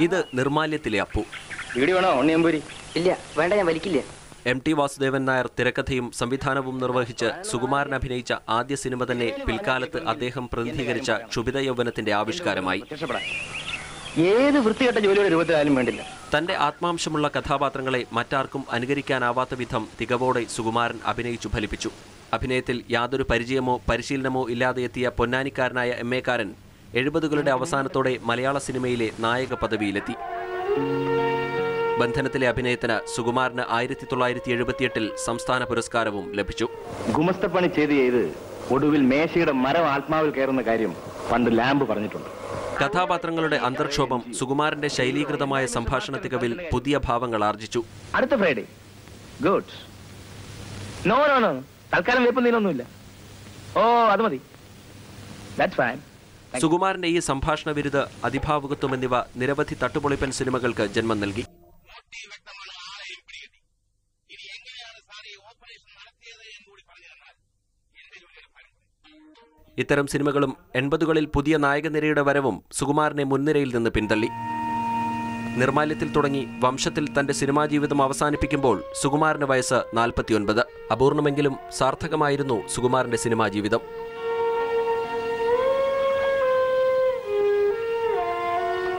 ഇത് നിർമാല്യത്തിലെ അപ്പു. ഇല്ല വേണ്ട ഞാൻ വലിക്കില്ല. എം ടി വാസുദേവൻ നായർ തിരക്കഥയും സംവിധാനവും നിർവഹിച്ച് സുകുമാരൻ അഭിനയിച്ച ആദ്യ സിനിമ തന്നെ പിൽക്കാലത്ത് അദ്ദേഹം പ്രതിനിധീകരിച്ച ക്ഷുഭിത യൗവനത്തിന്റെ ആവിഷ്കാരമായി. ഏത് വൃത്തികെട്ട ജോലിയുടെ രൂപത്തിലായാലും വേണ്ടില്ല. തന്റെ ആത്മാംശമുള്ള കഥാപാത്രങ്ങളെ മറ്റാർക്കും അനുകരിക്കാനാവാത്ത വിധം തികവോടെ സുകുമാരൻ അഭിനയിച്ചു ഫലിപ്പിച്ചു. അഭിനയത്തിൽ യാതൊരു പരിചയമോ പരിശീലനമോ ഇല്ലാതെ എത്തിയ പൊന്നാനിക്കാരനായ എം എക്കാരൻ എഴുപതുകളുടെ അവസാനത്തോടെ മലയാള സിനിമയിലെ നായക പദവിയിലെത്തി. ബന്ധനത്തിലെ അഭിനയത്തിന് സുകുമാരന് ആയിരത്തി തൊള്ളായിരത്തി എഴുപത്തിയെട്ടിൽ സംസ്ഥാന പുരസ്കാരവും ലഭിച്ചു. ഗുമസ്തപ്പണി ചെയ്ത് ചെയ്ത് ഒടുവിൽ മേശയുടെ മരം ആത്മാവിൽ കയറുന്ന കാര്യം പണ്ട് ലാമ്പ് പറഞ്ഞിട്ടുണ്ട്. കഥാപാത്രങ്ങളുടെ അന്തർക്ഷോഭം സുകുമാരന്റെ ശൈലീകൃതമായ സംഭാഷണ തികവിൽ പുതിയ ഭാവങ്ങൾ ആർജിച്ചു. അടുത്ത Friday good no no no തൽക്കാലം വേപ്പം നീനൊന്നുമില്ല ഓ അത് മതി. ദാറ്റ്സ് ഫൈൻ സുകുമാരന്റെ ഈ സംഭാഷണ ബിരുദ അതിഭാവുകത്വം എന്നിവ നിരവധി തട്ടുപൊളിപ്പൻ സിനിമകൾക്ക് ജന്മം നൽകി. ഇത്തരം സിനിമകളും എൺപതുകളിൽ പുതിയ നായകനിരയുടെ വരവും സുകുമാരനെ മുൻനിരയിൽ നിന്ന് പിന്തള്ളി. നിർമാല്യത്തിൽ തുടങ്ങി വംശത്തിൽ തന്റെ സിനിമാ ജീവിതം അവസാനിപ്പിക്കുമ്പോൾ സുകുമാരന്റെ വയസ്സ് നാൽപ്പത്തിയൊൻപത്. അപൂർണമെങ്കിലും സാർത്ഥകമായിരുന്നു സുകുമാരന്റെ സിനിമാ ജീവിതം.